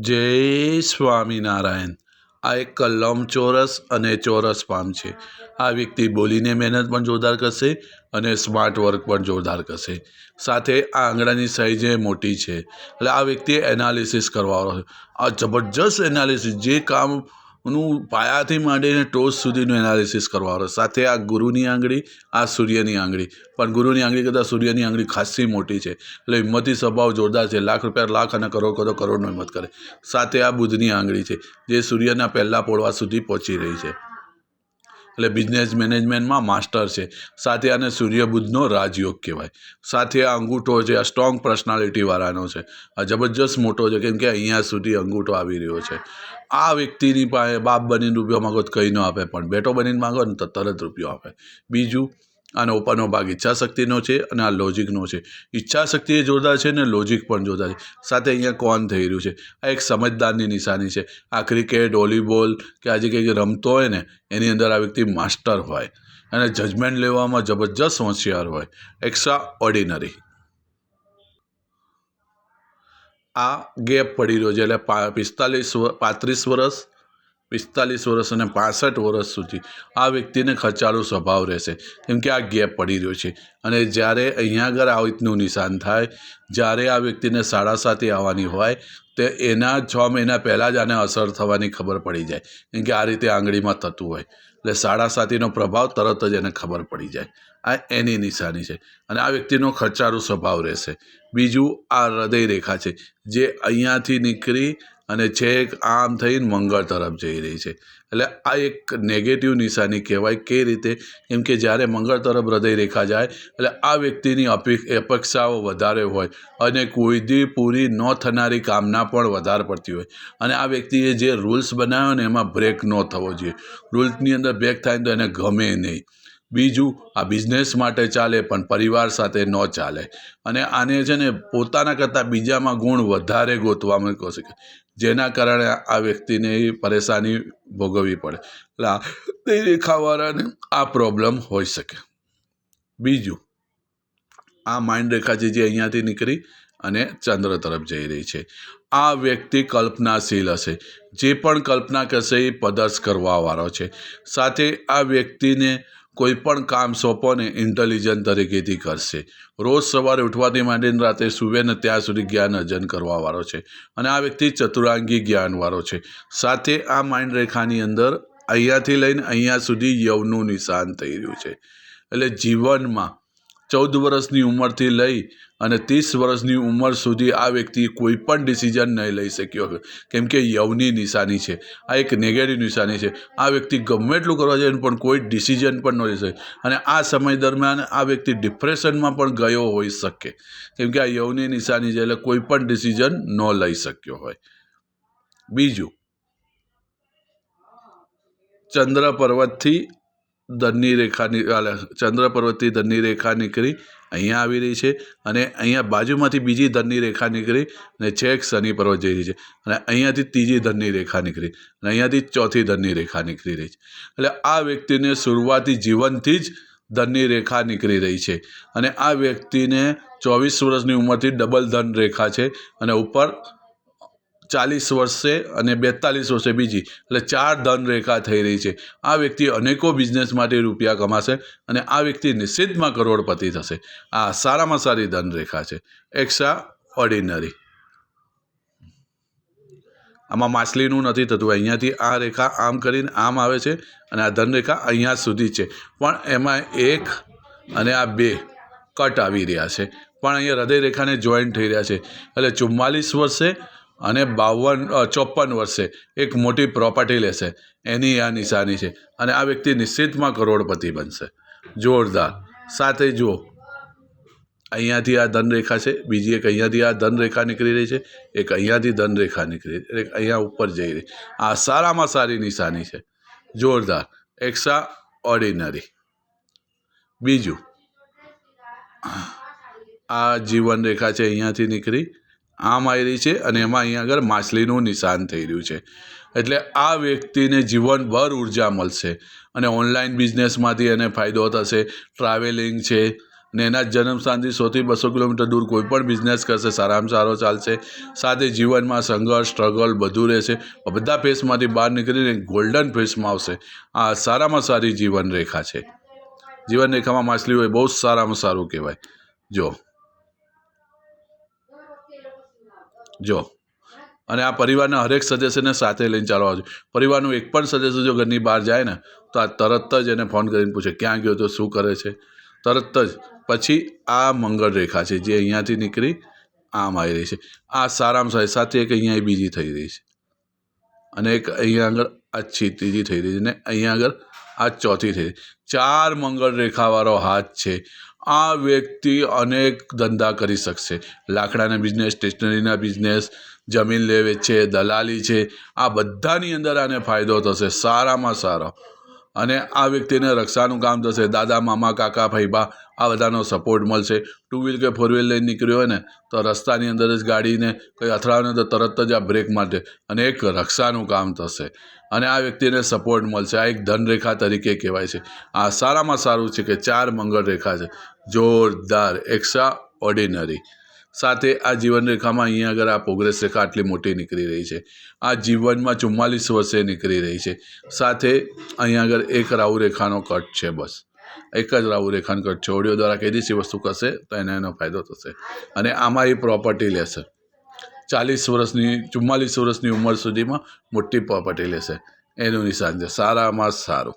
જય સ્વામિનારાયણ. આ એક લંબચોરસ અને ચોરસ પામ છે. આ વ્યક્તિ બોલીને મહેનત પણ જોરદાર કરશે અને સ્માર્ટ વર્ક પણ જોરદાર કરશે. સાથે આ આંગળાની સાઈઝ એ મોટી છે. એટલે આ વ્યક્તિએ એનાલિસિસ કરવાનો આ જબરજસ્ત એનાલિસિસ જે કામનું પાયાથી માંડીને ટોચ સુધીનું એનાલિસિસ કરવાનો સાથે આ ગુરુની આંગળી, આ સૂર્યની આંગળી. પણ ગુરુની આંગળી કરતાં સૂર્યની આંગળી ખાસી મોટી છે. એટલે હિંમતી સ્વભાવ જોરદાર છે. લાખ રૂપિયા, લાખ અને કરોડ કરોડ, કરોડનો હિંમત કરે. સાથે આ બુધની આંગળી છે, જે સૂર્યના પહેલાં પોળવા સુધી પહોંચી રહી છે. એટલે બિઝનેસ મેનેજમેન્ટમાં માસ્ટર છે. સાથે આને સૂર્ય બુધનો રાજયોગ કહેવાય. સાથે આ અંગૂઠો છે, આ સ્ટ્રોંગ પર્સનાલિટીવાળાનો છે. આ જબરજસ્ત મોટો છે, કેમ કે અહીંયા સુધી અંગૂઠો આવી રહ્યો છે. આ વ્યક્તિની પાસે બાપ બનીને રૂપિયો માગો તો કંઈ ન આપે, પણ બેટો બનીને માગો ને તો તરત રૂપિયો આપે. બીજું, આનો ઉપરનો ભાગ ઈચ્છાશક્તિનો છે અને આ લોજિકનો છે. ઈચ્છાશક્તિ એ જોરદાર છે ને લોજિક પણ જોરદાર છે. સાથે અહીંયા કોણ થઈ રહ્યું છે. આ એક સમજદારની નિશાની છે. આ ક્રિકેટ, વોલીબોલ કે આજે કંઈક રમતો હોય ને, એની અંદર આ વ્યક્તિ માસ્ટર હોય અને જજમેન્ટ લેવામાં જબરજસ્ત હોશિયાર હોય. એક્સ્ટ્રા ઓર્ડિનરી આ ગેપ પડી રહ્યો છે એટલે પિસ્તાલીસ પાંત્રીસ વર્ષ, પિસ્તાલીસ વર્ષ અને પાસઠ વર્ષ સુધી આ વ્યક્તિને ખર્ચાળુ સ્વભાવ રહેશે. કેમ કે આ ગેપ પડી રહ્યો છે. અને જ્યારે અહીંયા આગળ આ રીતનું નિશાન થાય, જ્યારે આ વ્યક્તિને સાડા સાતે આવવાની હોય, તે એના છ મહિના પહેલાં જ આને અસર થવાની ખબર પડી જાય. કેમ કે આ રીતે આંગળીમાં થતું હોય. એટલે સાડા સાતીનો પ્રભાવ તરત જ એને ખબર પડી જાય. આ એની નિશાની છે. અને આ વ્યક્તિનો ખર્ચાળુ સ્વભાવ રહેશે. બીજું આ હૃદય રેખા છે, જે અહીંયાથી નીકળી અને છેક આમ થઈને મંગળ તરફ જઈ રહી છે. એટલે આ એક નેગેટિવ નિશાની કહેવાય કઈ રીતે? કેમ કે જ્યારે મંગળ તરફ હૃદય રેખા જાય, એટલે આ વ્યક્તિની અપેક્ષાઓ વધારે હોય અને કોઈથી પૂરી ન થનારી કામના પણ વધારે પડતી હોય. અને આ વ્યક્તિએ જે રૂલ્સ બનાવ્યો ને એમાં બ્રેક ન થવો જોઈએ. રૂલ્સની અંદર બ્રેક થાય તો એને ગમે નહીં. બીજું આ બિઝનેસ માટે ચાલે, પણ પરિવાર સાથે ન ચાલે. અને આને છે ને પોતાના કરતાં બીજામાં ગુણ વધારે ગોતવામાં શકે જેના કારણે આ વ્યક્તિને એ પરેશાની ભોગવવી પડે. એટલે આ રેખાવાળાને આ પ્રોબ્લેમ હોઈ શકે. બીજું, આ માઇન્ડ રેખા છે જે અહીંયાથી નીકળી અને ચંદ્ર તરફ જઈ રહી છે. આ વ્યક્તિ કલ્પનાશીલ હશે. જે પણ કલ્પના કરશે એ પદર્શ કરવાવાળો છે. સાથે આ વ્યક્તિને કોઈ પણ કામ સોંપો ને ઇન્ટેલિજન્ટ તરીકેથી કરશે. રોજ સવારે ઉઠવાથી માંડીને રાતે સૂવે ને ત્યાં સુધી જ્ઞાન અર્જન કરવાવાળો છે અને આ વ્યક્તિ ચતુરાંગી જ્ઞાનવાળો છે. સાથે આ માઇન્ડ રેખાની અંદર અહીંયાથી લઈને અહીંયા સુધી યવનું નિશાન થઈ રહ્યું છે. એટલે જીવનમાં ચૌદ વર્ષની ઉંમરથી લઈ અને ત્રીસ વર્ષની ઉંમર સુધી આ વ્યક્તિ કોઈ પણ ડિસિઝન નહીં લઈ શક્યો કેમ કે યવની નિશાની છે. આ એક નેગેટિવ નિશાની છે. આ વ્યક્તિ ગમે એટલું કરવા જાય પણ કોઈ ડિસિઝન પણ ન લઈ શકે. અને આ સમય દરમિયાન આ વ્યક્તિ ડિપ્રેશનમાં પણ ગયો હોઈ શકે. કેમ કે આ યવની નિશાની છે એટલે કોઈ પણ ડિસિઝન ન લઈ શક્યો હોય. બીજું. ચંદ્ર પર્વતથી ધનની રેખાની ચંદ્ર પર્વતથી ધનની રેખા નીકળી, અહીંયા આવી રહી છે અને અહીંયા બાજુમાંથી બીજી ધનની રેખા નીકળી અને છેક શનિ પર્વત જઈ રહી છે. અને અહીંયાથી ત્રીજી ધનની રેખા નીકળી અને અહીંયાથી ચોથી ધનની રેખા નીકળી રહી છે. એટલે આ વ્યક્તિને શરૂઆતી જીવનથી જ ધનની રેખા નીકળી રહી છે. અને આ વ્યક્તિને ચોવીસ વર્ષની ઉંમરથી ડબલ ધન રેખા છે અને ઉપર ચાલીસ વર્ષે અને બેતાલીસ વર્ષે બીજી. એટલે ચાર ધન રેખા થઈ રહી છે. આ વ્યક્તિ અનેકો બિઝનેસ માટે રૂપિયા કમાશે અને આ વ્યક્તિ નિશ્ચિતમાં કરોડપતિ થશે. આ સારામાં સારી ધન રેખા છે. એક્સ્ટ્રા ઓર્ડિનરી આમાં માછલીનું નથી થતું. અહીંયાથી આ રેખા આમ કરીને આમ આવે છે અને આ ધનરેખા અહીંયા સુધી છે. પણ એમાં એક અને આ બે કટ આવી રહ્યા છે. પણ અહીંયા હૃદય રેખાને જોઈન્ટ થઈ રહ્યા છે. એટલે ચુમ્માલીસ વર્ષે અને બાવન ચોપન વર્ષે એક મોટી પ્રોપર્ટી લેશે. એની આ નિશાની છે. અને આ વ્યક્તિ નિશ્ચિતમાં કરોડપતિ બનશે. જોરદાર. સાથે જુઓ. અહીંયાથી આ ધનરેખા છે. બીજી એક અહીંયાથી આ ધનરેખા નીકળી રહી છે. એક અહીંયાથી ધનરેખા નીકળી એક અહીંયા ઉપર જઈ રહી આ સારામાં સારી નિશાની છે. જોરદાર. એક્સ્ટ્રા ઓર્ડિનરી બીજું. આ જીવન રેખા છે અહીંયાથી નીકળી. આમ આવી રહી છે અને એમાં અહીંયા આગળ માછલીનું નિશાન થઈ રહ્યું છે. એટલે આ વ્યક્તિને જીવનભર ઊર્જા મળશે અને ઓનલાઈન બિઝનેસમાંથી એને ફાયદો થશે, ટ્રાવેલિંગ છે ને એના જન્મ સોથી બસો કિલોમીટર દૂર કોઈ પણ બિઝનેસ કરશે, સારામાં સારો ચાલશે, સાથે જીવનમાં સંઘર્ષ સ્ટ્રગલ બધું રહેશે. બધા ફેસમાંથી બહાર નીકળીને ગોલ્ડન ફેસમાં આવશે. આ સારામાં સારી જીવનરેખા છે. જીવનરેખામાં માછલી હોય બહુ સારામાં સારું કહેવાય. જો. જો. અને આ પરિવારના હરેક સદસ્યને સાથે લઈને ચાલવા જોઈએ. પરિવારનું એક પણ સદસ્ય જો ઘરની બહાર જાય ને, તો આ તરત જ એને ફોન કરીને પૂછે, ક્યાં ગયો તો? શું કરે છે? તરત જ. પછી આ મંગળ રેખા છે, જે અહીંયાથી નીકળી આમ આવી રહી છે. આ સારામાં સારી સાથે એક અહીંયા બીજી થઈ રહી છે. અને એક અહીંયા આગળ આ ત્રીજી થઈ રહી છે ને અહીંયા આગળ આ ચોથી થઈ રહી ચાર મંગળ રેખાવાળો હાથ છે. આ વ્યક્તિ અનેક ધંધા કરી શકશે. લાકડાના બિઝનેસ સ્ટેશનરીના બિઝનેસ જમીન લે વેચે દલાલી છે. આ બધાની અંદર આને ફાયદો થશે. સારામાં સારો. અને આ વ્યક્તિને રક્ષાનું કામ થશે. દાદા, મામા, કાકા, ભાઈબા, આ બધાનો સપોર્ટ મળશે. ટુ વ્હીલ કે ફોર વ્હીલ લઈને નીકળ્યો હોય ને, તો રસ્તાની અંદર જ ગાડીને કંઈ અથડાવે તો તરત જ આ બ્રેક માટે અને એક રક્ષાનું કામ થશે. અને આ વ્યક્તિને સપોર્ટ મળશે. આ એક ધનરેખા તરીકે કહેવાય છે. આ સારામાં સારું છે કે ચાર મંગળ રેખા છે. જોરદાર એક્સ્ટ્રા ઓર્ડિનરી સાથે આ જીવન રેખામાં અહીંયા આગળ આ પ્રોગ્રેસ રેખા આટલી મોટી નીકળી રહી છે. આ જીવનમાં ચુમ્માલીસ વર્ષે નીકળી રહી છે. સાથે અહીંયા આગળ એક રાહુ રેખાનો કટ છે બસ. એક જ રાહુ રેખાનો કટ છે. ઓડિયો દ્વારા કઈ દિવસી વસ્તુ કરશે તો એને એનો ફાયદો થશે. અને આમાં એ પ્રોપર્ટી લેશે. ચાલીસ વર્ષની, ચુમ્માલીસ વર્ષની ઉંમર સુધીમાં મોટી પ્રોપર્ટી લેશે. એનું નિશાન છે. સારામાં સારું.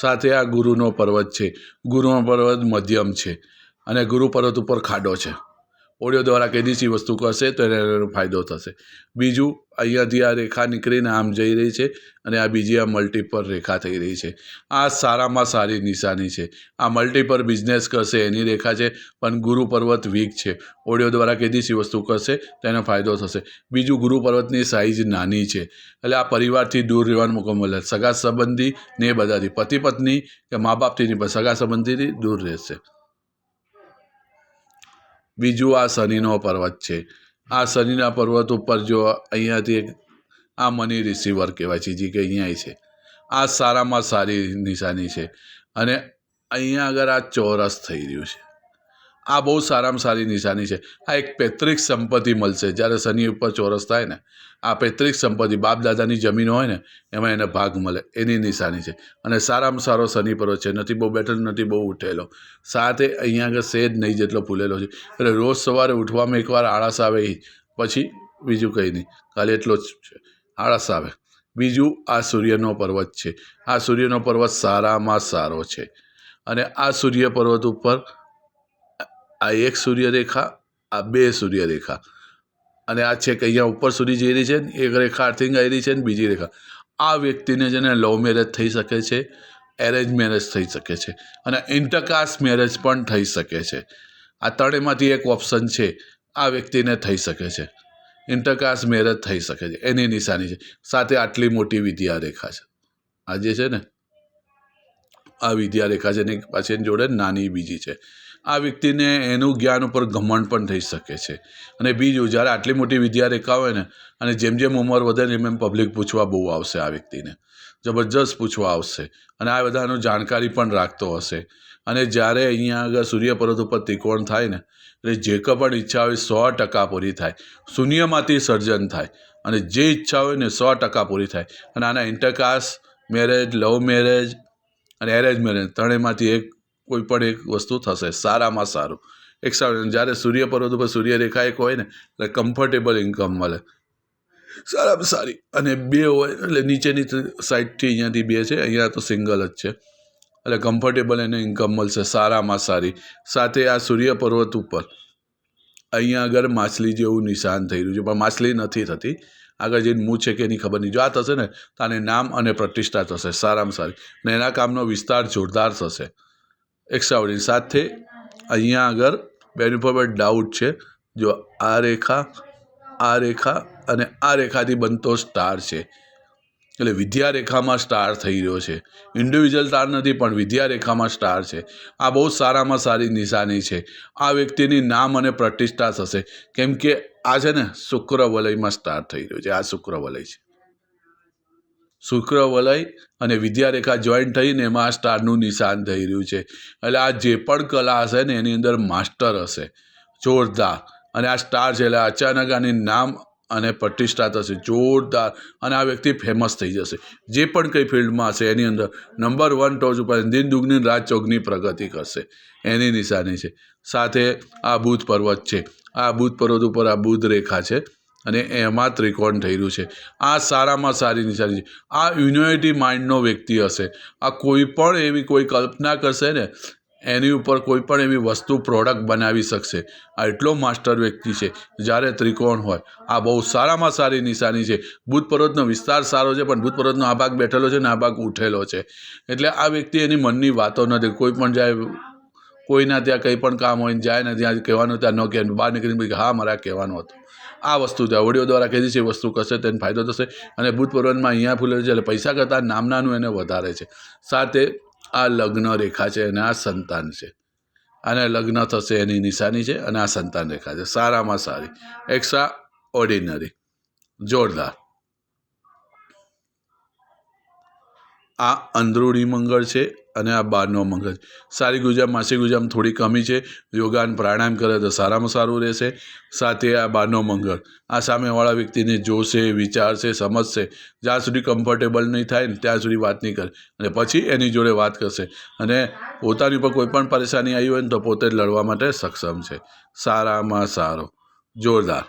સાથે આ ગુરુનો પર્વત છે. ગુરુનો પર્વત મધ્યમ છે. અને ગુરુ પર્વત ઉપર ખાડો છે. ઓડિયો દ્વારા કઈ દિવસી વસ્તુ કરશે તો એને ફાયદો થશે. બીજું અહીંયાથી આ રેખા નીકળીને આમ જઈ રહી છે અને આ બીજી આ મલ્ટીપર રેખા થઈ રહી છે. આ સારામાં સારી નિશાની છે. આ મલ્ટીપર બિઝનેસ કરશે, એની રેખા છે, પણ ગુરુ પર્વત વીક છે. ઓડિયો દ્વારા કઈ દિવસી વસ્તુ કરશે તો એનો ફાયદો થશે. બીજું, ગુરુ પર્વતની સાઇઝ નાની છે. એટલે આ પરિવારથી દૂર રહેવાનો મોકો મળે. સગા સંબંધી ને બધાથી પતિ પત્ની કે મા બાપથી નહીં, પણ સગા સંબંધીથી દૂર રહેશે. બીજું આ શનિનો પર્વત છે. આ શનિના પર્વત ઉપર જો અહીંયાથી એક આ મની રિસીવર કહેવાય છે, જે કે અહીંયા છે. આ સારામાં સારી નિશાની છે. અને અહીંયા આગળ આ ચોરસ થઈ રહ્યું છે. આ બહુ સારામાં સારી નિશાની છે. આ એક પૈતૃક સંપત્તિ મળશે. જ્યારે શનિ ઉપર ચોરસ થાય ને, આ પૈતૃક સંપત્તિ બાપ દાદાની જમીન હોય ને, એમાં એને ભાગ મળે. એની નિશાની છે. અને સારામાં સારો શનિ પર્વત છે. નથી બહુ બેઠેલો નથી બહુ ઉઠેલો. સાથે અહીંયા આગળ સેજ નહીં જેટલો ફૂલેલો છે. એટલે રોજ સવારે ઉઠવામાં એકવાર આળસ આવે એ પછી બીજું કંઈ નહીં. ખાલી એટલો જ છે. આળસ આવે. બીજું આ સૂર્યનો પર્વત છે. આ સૂર્યનો પર્વત સારામાં સારો છે. અને આ સૂર્ય પર્વત ઉપર આ એક સૂર્યરેખા, આ બે સૂર્યરેખા. અને આ છેક અહીંયા ઉપર સુધી જઈ રહી છે ને એક રેખા અર્થિંગ આવી રહી છે ને બીજી રેખા. આ વ્યક્તિને છે ને લવ મેરેજ થઈ શકે છે, એરેન્જ મેરેજ થઈ શકે છે અને ઇન્ટરકાસ્ટ મેરેજ પણ થઈ શકે છે. આ ત્રણેયમાંથી એક ઓપ્શન છે, આ વ્યક્તિને થઈ શકે છે. ઇન્ટરકાસ્ટ મેરેજ થઈ શકે છે, એની નિશાની છે. સાથે આટલી મોટી વિદ્યા રેખા છે. આ જે છે ને, આ વિદ્યા રેખા છે એની પાછી જોડે નાની બીજી છે. આ વ્યક્તિને એનું જ્ઞાન ઉપર ઘમંડ પણ થઈ શકે છે. અને બીજું, જ્યારે આટલી મોટી વિદ્યારેખા હોય ને, અને જેમ જેમ ઉંમર વધે ને એમ એમ પબ્લિક પૂછવા બહુ આવશે આ વ્યક્તિને. જબરજસ્ત પૂછવા આવશે. અને આ બધાનું જાણકારી પણ રાખતો હશે. અને જ્યારે અહીંયા આગળ સૂર્ય પર્વત ઉપર ત્રિકોણ થાય ને, એટલે જે પણ ઈચ્છા હોય સો ટકા પૂરી થાય. શૂન્યમાંથી સર્જન થાય. અને જે ઈચ્છા હોય ને સો ટકા પૂરી થાય. અને આના ઇન્ટરકાસ્ટ મેરેજ લવ મેરેજ અને એરેન્જ મેરેજ ત્રણેયમાંથી એક કોઈ પણ એક વસ્તુ થશે, સારામાં સારું. એક જ્યારે સૂર્ય પર્વત ઉપર સૂર્યરેખા એક હોય ને, એટલે કમ્ફર્ટેબલ ઇન્કમ મળે. સારામાં સારી. અને બે હોય, એટલે નીચેની સાઈડથી અહીંયાથી બે છે, અહીંયા તો સિંગલ જ છે. એટલે કમ્ફર્ટેબલ એને ઇન્કમ મળશે, સારામાં સારી. સાથે આ સૂર્ય પર્વત ઉપર, અહીંયા આગળ માછલી જેવું નિશાન થઈ રહ્યું છે, પણ માછલી નથી થતી. આગળ જઈને મૂ છે કે એની ખબર નહીં. જો આ થશે ને, તો આને નામ અને પ્રતિષ્ઠા થશે, સારામાં સારી. અને એના કામનો વિસ્તાર જોરદાર થશે. એક્સ્ટ્રાઓર્ડિનરી સાથે અહીંયા આગળ બેની ઉપર ડાઉટ છે. જો આ રેખા આ રેખા અને આ રેખાથી બનતો સ્ટાર છે. એટલે વિદ્યા રેખામાં સ્ટાર થઈ રહ્યો છે. ઇન્ડિવિજ્યુઅલ સ્ટાર નથી, પણ વિદ્યા રેખામાં સ્ટાર છે. આ બહુ સારામાં સારી નિશાની છે. આ વ્યક્તિની નામ અને પ્રતિષ્ઠા થશે. કેમ કે આ છે ને શુક્ર વલયમાં સ્ટાર થઈ રહ્યો છે. આ શુક્ર વલય છે. શુક્ર વલય અને વિદ્યારેખા જોઈન્ટ થઈને એમાં સ્ટારનું નિશાન થઈ રહ્યું છે. એટલે આ જે પણ કલા હશે ને એની અંદર માસ્ટર હશે. જોરદાર. અને આ સ્ટાર છે એટલે અચાનક આની નામ અને પ્રતિષ્ઠા થશે. જોરદાર. અને આ વ્યક્તિ ફેમસ થઈ જશે. જે પણ કંઈ ફિલ્ડમાં હશે એની અંદર નંબર વન ટોચ ઉપર દિન દુગની રાત ચોકની પ્રગતિ કરશે. એની નિશાની છે. સાથે આ બુધ પર્વત છે. આ બુધ પર્વત ઉપર આ બુધ રેખા છે. અને એમાં ત્રિકોણ રહ્યું છે. આ સારામાં સારી નિશાની છે. આ યુનિટી માઇન્ડનો વ્યક્તિ હશે. આ કોઈ પણ એવી કોઈ કલ્પના કરશે ને, એની ઉપર કોઈ પણ એવી વસ્તુ પ્રોડક્ટ બનાવી શકશે. આ એટલો માસ્ટર વ્યક્તિ છે, જ્યારે ત્રિકોણ હોય. આ બહુ સારામાં સારી નિશાની છે. બુધ પર્વતનો વિસ્તાર સારો છે, પણ બુધ પર્વતનો આ ભાગ બેઠેલો છે ને, આ ભાગ ઉઠેલો છે. એટલે આ વ્યક્તિ એની મનની વાતો નથી. કોઈ પણ જાય, કોઈના ત્યાં કંઈ પણ કામ હોય જાય ને, ત્યાં કહેવાનું, ત્યાં ન કહે બહાર નીકળીને હા, મારા કહેવાનું હતું. આ વસ્તુ છે. વડીઓ દ્વારા કીધી છે, એ વસ્તુ કરશે તેને ફાયદો થશે. અને ભૂત પર્વતમાં અહીંયા ફૂલે છે, એટલે પૈસા કરતાં નામનાનું એને વધારે છે. સાથે આ લગ્ન રેખા છે અને આ સંતાન છે. અને લગ્ન થશે એની નિશાની છે અને આ સંતાન રેખા છે. સારામાં સારી. એક્સ્ટ્રા ઓર્ડિનરી જોરદાર. આ અંદરૂણી મંગળ છે અને આ બહારનો મંગળ સારી ગુજામ માસિક ગુજામ થોડી કમી છે. યોગાન પ્રાણાયામ કરે તો સારામાં સારું રહેશે. સાથે આ બહારનો મંગળ. આ સામેવાળા વ્યક્તિને જોશે, વિચારશે, સમજશે. જ્યાં સુધી કમ્ફર્ટેબલ નહીં થાય ને ત્યાં સુધી વાત નહીં કરે. અને પછી એની જોડે વાત કરશે. અને પોતાની ઉપર કોઈ પણ પરેશાની આવી હોય ને તો પોતે લડવા માટે સક્ષમ છે. સારામાં સારો. જોરદાર.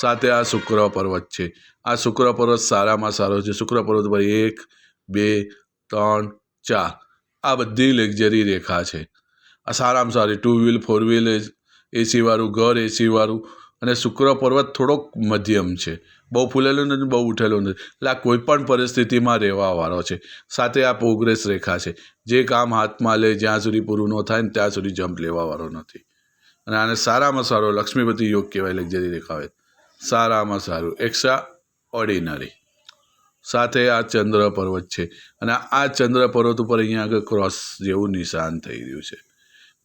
સાથે આ શુક્ર પર્વત છે. આ શુક્ર પર્વત સારામાં સારો છે. શુક્ર પર્વત પર એક, બે, ત્રણ, ચાર. આ બધી લક્ઝરી રેખા છે. આ સારામાં સારી ટુ વ્હીલ ફોર વ્હીલ એસીવાળું ઘર એસીવાળું અને શુક્ર પર્વત થોડોક મધ્યમ છે. બહુ ફૂલેલું નથી, બહુ ઉઠેલું નથી. એટલે આ કોઈ પણ પરિસ્થિતિમાં રહેવાવાળો છે. સાથે આ પ્રોગ્રેસ રેખા છે. જે કામ હાથમાં લે, જ્યાં સુધી પૂરું ન થાય ને ત્યાં સુધી જમ્પ લેવાવાળો નથી. અને આને સારામાં સારો લક્ષ્મીપતિ યોગ કહેવાય લક્ઝરી રેખા હોય. સારામાં સારું એક્સ્ટ્રા ઓર્ડિનરી સાથે આ ચંદ્ર પર્વત છે. અને આ ચંદ્ર પર્વત ઉપર અહીંયા આગળ ક્રોસ જેવું નિશાન થઈ રહ્યું છે.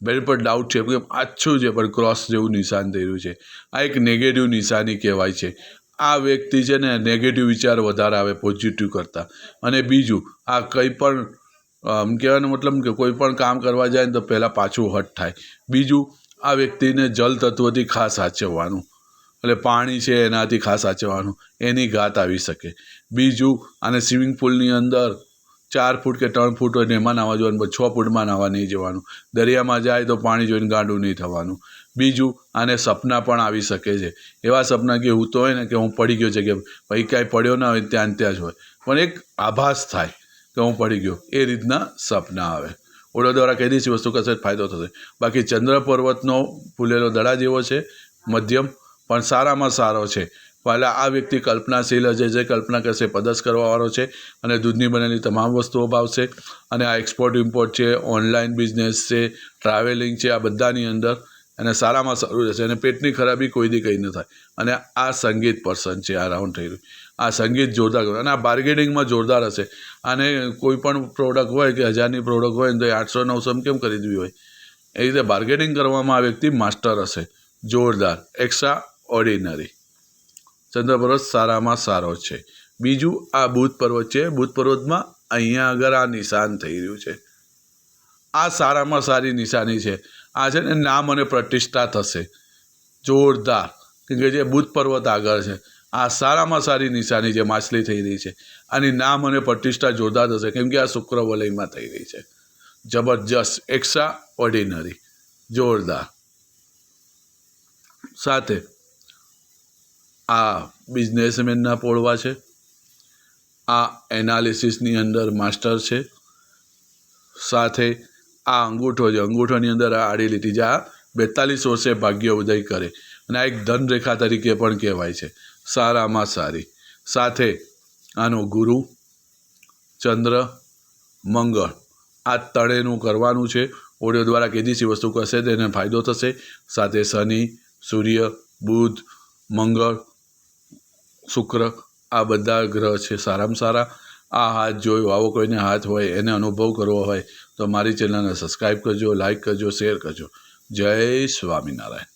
બેન પર ડાઉટ છે. કે આછું છે, પણ ક્રોસ જેવું નિશાન થઈ રહ્યું છે. આ એક નેગેટિવ નિશાની કહેવાય છે. આ વ્યક્તિ છે ને નેગેટિવ વિચાર વધારે આવે પોઝિટિવ કરતાં. અને બીજું, આ કંઈ પણ, આમ કહેવાનો મતલબ કે કોઈ પણ કામ કરવા જાય ને તો પહેલાં પાછું હટ થાય. બીજું, આ વ્યક્તિને જલ તત્વથી ખાસ સાચવવાનું. એટલે પાણી છે એનાથી ખાસ સાચવવાનું, એની ઘાત આવી શકે. બીજું, આને સ્વિમિંગ પુલની અંદર ચાર ફૂટ કે ત્રણ ફૂટ હોય એમાં નાવા જવાનું છ ફૂટમાં નાવા નહીં જવાનું. દરિયામાં જાય તો પાણી જોઈને ગાંડું નહીં થવાનું. બીજું, આને સપના પણ આવી શકે છે. એવા સપના કે હું તો હોય ને કે હું પડી ગયો છે કે ભાઈ કાંઈ પડ્યો ના હોય ત્યાં ત્યાં જ હોય. પણ એક આભાસ થાય કે હું પડી ગયો. એ રીતના સપના આવે. ઓળો દ્વારા કહી દઈશ વસ્તુ કશે ફાયદો થશે બાકી ચંદ્ર પર્વતનો ફૂલેલો દડા જેવો છે, મધ્યમ પણ સારામાં સારો છે. પહેલાં આ વ્યક્તિ કલ્પનાશીલ હશે, જે કલ્પના કરશે પદસ કરવાવાળો છે અને દૂધની બનેલી તમામ વસ્તુઓ ભાવશે. અને આ એક્સપોર્ટ ઇમ્પોર્ટ છે ઓનલાઈન બિઝનેસ છે ટ્રાવેલિંગ છે, આ બધાની અંદર અને સારામાં સારું રહેશે. અને પેટની ખરાબી કોઈ દી કંઈ ન થાય. અને આ સંગીત પર્સન છે, આ રાઉન્ડ થઈ રહ્યું. આ સંગીત જોરદાર અને આ બાર્ગેનિંગમાં જોરદાર હશે. અને કોઈ પણ પ્રોડક્ટ હોય કે હજારની પ્રોડક્ટ હોય તો આઠસો, નવસો કેમ ખરીદવી હોય? એ રીતે બાર્ગેનિંગ કરવામાં આ વ્યક્તિ માસ્ટર હશે. જોરદાર. એક્સ્ટ્રા ઓર્ડિનરી ચંદ્ર પર્વત સારામાં સારો છે. બીજું આ બુધ પર્વત છે. બુધ પર્વતમાં અહીંયા આગળ આ નિશાન થઈ રહ્યું છે. આ સારામાં સારી નિશાની છે. આ છે ને નામ અને પ્રતિષ્ઠા થશે. જોરદાર. કેમ કે જે બુધ પર્વત આગળ છે. આ સારામાં સારી નિશાની છે માછલી થઈ રહી છે. આની નામ અને પ્રતિષ્ઠા જોરદાર થશે. કેમ કે આ શુક્ર વલયમાં થઈ રહી છે. જબરજસ્ત. એક્સ્ટ્રા ઓર્ડિનરી જોરદાર. સાથે આ બિઝનેસમેનના પોળવા છે. આ એનાલિસિસની અંદર માસ્ટર છે. સાથે આ અંગૂઠો છે. અંગૂઠોની અંદર આ આડી લીટી જે આ બેતાલીસ વર્ષે ભાગ્ય ઉદય કરે. અને આ એક ધનરેખા તરીકે પણ કહેવાય છે. સારામાં સારી. સાથે આનો ગુરુ, ચંદ્ર, મંગળ. આ તળેનું કરવાનું છે. ઓડિયો દ્વારા કીધી વસ્તુ કરશે તેને ફાયદો થશે. સાથે શનિ, સૂર્ય, બુધ, મંગળ શુક્ર, આ બધા ગ્રહ છે સારામાં સારા. આ હાથ જોયો, આવો કોઈને હાથ હોય, એને અનુભવ કરવો હોય, તો મારી ચેનલને સબસ્ક્રાઈબ કરજો લાઈક કરજો શેર કરજો. જય સ્વામિનારાયણ.